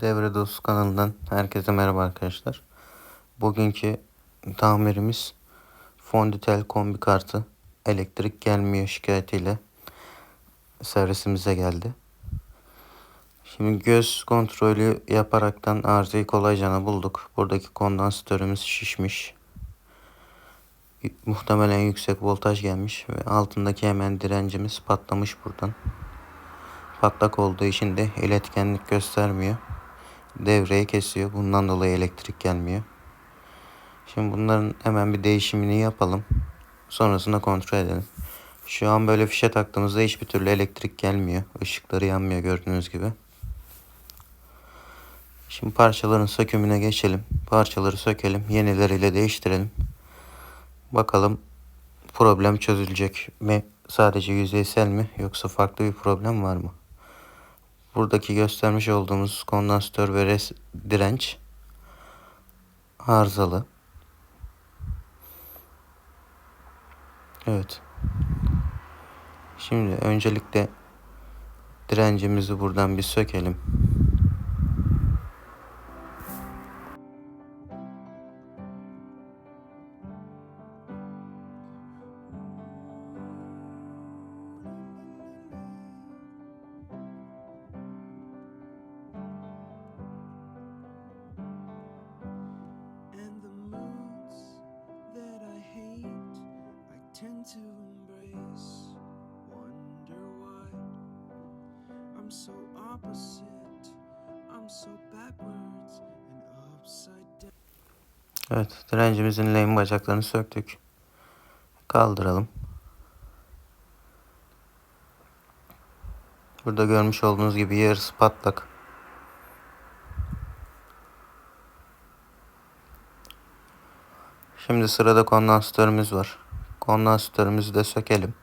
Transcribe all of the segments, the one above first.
Devre Dostu kanalından herkese merhaba arkadaşlar. Bugünkü tamirimiz Fonditel kombi kartı elektrik gelmiyor şikayetiyle servisimize geldi. Şimdi göz kontrolü yaparaktan arızayı kolayca bulduk. Buradaki kondansatörümüz şişmiş. Muhtemelen yüksek voltaj gelmiş ve altındaki hemen direncimiz patlamış buradan. Patlak olduğu için de iletkenlik göstermiyor devreye kesiyor. Bundan dolayı elektrik gelmiyor. Şimdi bunların hemen bir değişimini yapalım. Sonrasında kontrol edelim. Şu an böyle fişe taktığımızda hiçbir türlü elektrik gelmiyor. Işıkları yanmıyor gördüğünüz gibi. Şimdi parçaların sökümüne geçelim. Parçaları sökelim. Yenileriyle değiştirelim. Bakalım problem çözülecek mi? Sadece yüzeysel mi? Yoksa farklı bir problem var mı? Buradaki göstermiş olduğumuz kondansatör ve res direnç arızalı. Evet. Şimdi öncelikle direncimizi buradan bir sökelim. Evet, direncimizin lehim bacaklarını söktük. Kaldıralım. Burada görmüş olduğunuz gibi yarısı patlak. Şimdi sırada kondansatörümüz var. Kondansatörümüzü de sökelim.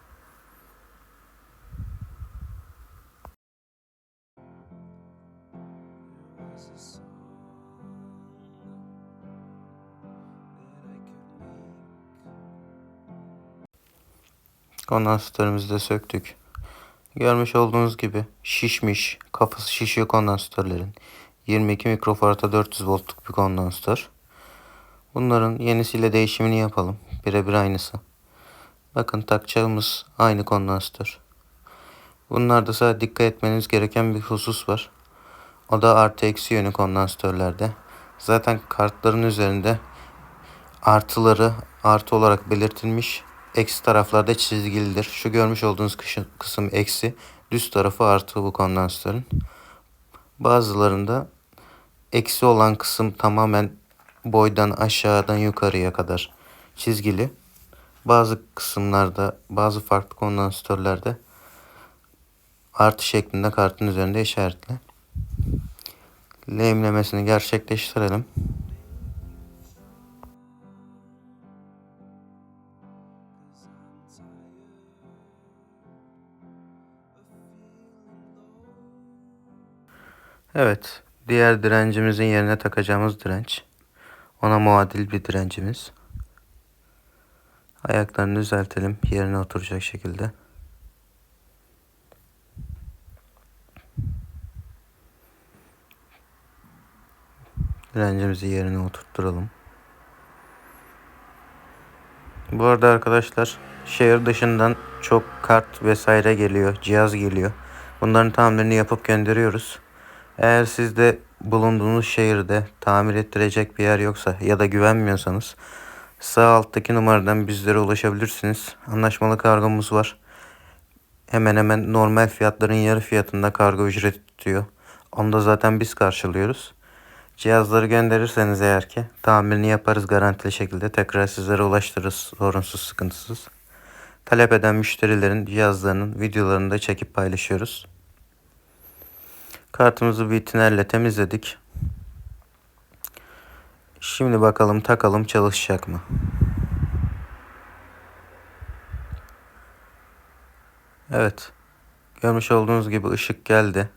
Kondansatörümüzü de söktük. Görmüş olduğunuz gibi şişmiş, kafası şişiyor kondansatörlerin. 22 mikrofarada 400 voltluk bir kondansatör. Bunların yenisiyle değişimini yapalım. Birebir aynısı. Bakın takacağımız aynı kondansatör. Bunlarda sadece dikkat etmeniz gereken bir husus var. O da artı eksi yönü kondansatörlerde. Zaten kartların üzerinde artıları artı olarak belirtilmiş. Eksi taraflarda çizgilidir. Şu görmüş olduğunuz kısım, eksi. Düz tarafı artı bu kondansatörün. Bazılarında eksi olan kısım tamamen boydan aşağıdan yukarıya kadar çizgili. Bazı kısımlarda, bazı farklı kondansatörlerde artı şeklinde kartın üzerinde işaretli. Lehimlemesini gerçekleştirelim. Evet, diğer direncimizin yerine takacağımız direnç. Ona muadil bir direncimiz. Ayaklarını düzeltelim yerine oturacak şekilde. Direncimizi yerine oturtturalım. Bu arada arkadaşlar şehir dışından çok kart vesaire geliyor, cihaz geliyor. Bunların tamirini yapıp gönderiyoruz. Eğer sizde bulunduğunuz şehirde tamir ettirecek bir yer yoksa ya da güvenmiyorsanız sağ alttaki numaradan bizlere ulaşabilirsiniz. Anlaşmalı kargomuz var. Hemen hemen normal fiyatların yarı fiyatında kargo ücreti tutuyor. Onu da zaten biz karşılıyoruz. Cihazları gönderirseniz eğer ki tamirini yaparız garantili şekilde tekrar sizlere ulaştırırız sorunsuz sıkıntısız. Talep eden müşterilerin cihazlarının videolarını da çekip paylaşıyoruz. Kartımızı bir tinerle temizledik. Şimdi bakalım takalım çalışacak mı? Evet. Görmüş olduğunuz gibi ışık geldi.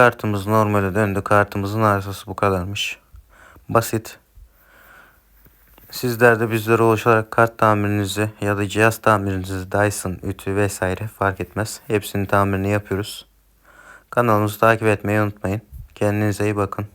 Kartımız normale döndü. Kartımızın arızası bu kadarmış. Basit. Sizler de bizlere ulaşarak kart tamirinizi ya da cihaz tamirinizi Dyson, ütü vesaire fark etmez. Hepsinin tamirini yapıyoruz. Kanalımızı takip etmeyi unutmayın. Kendinize iyi bakın.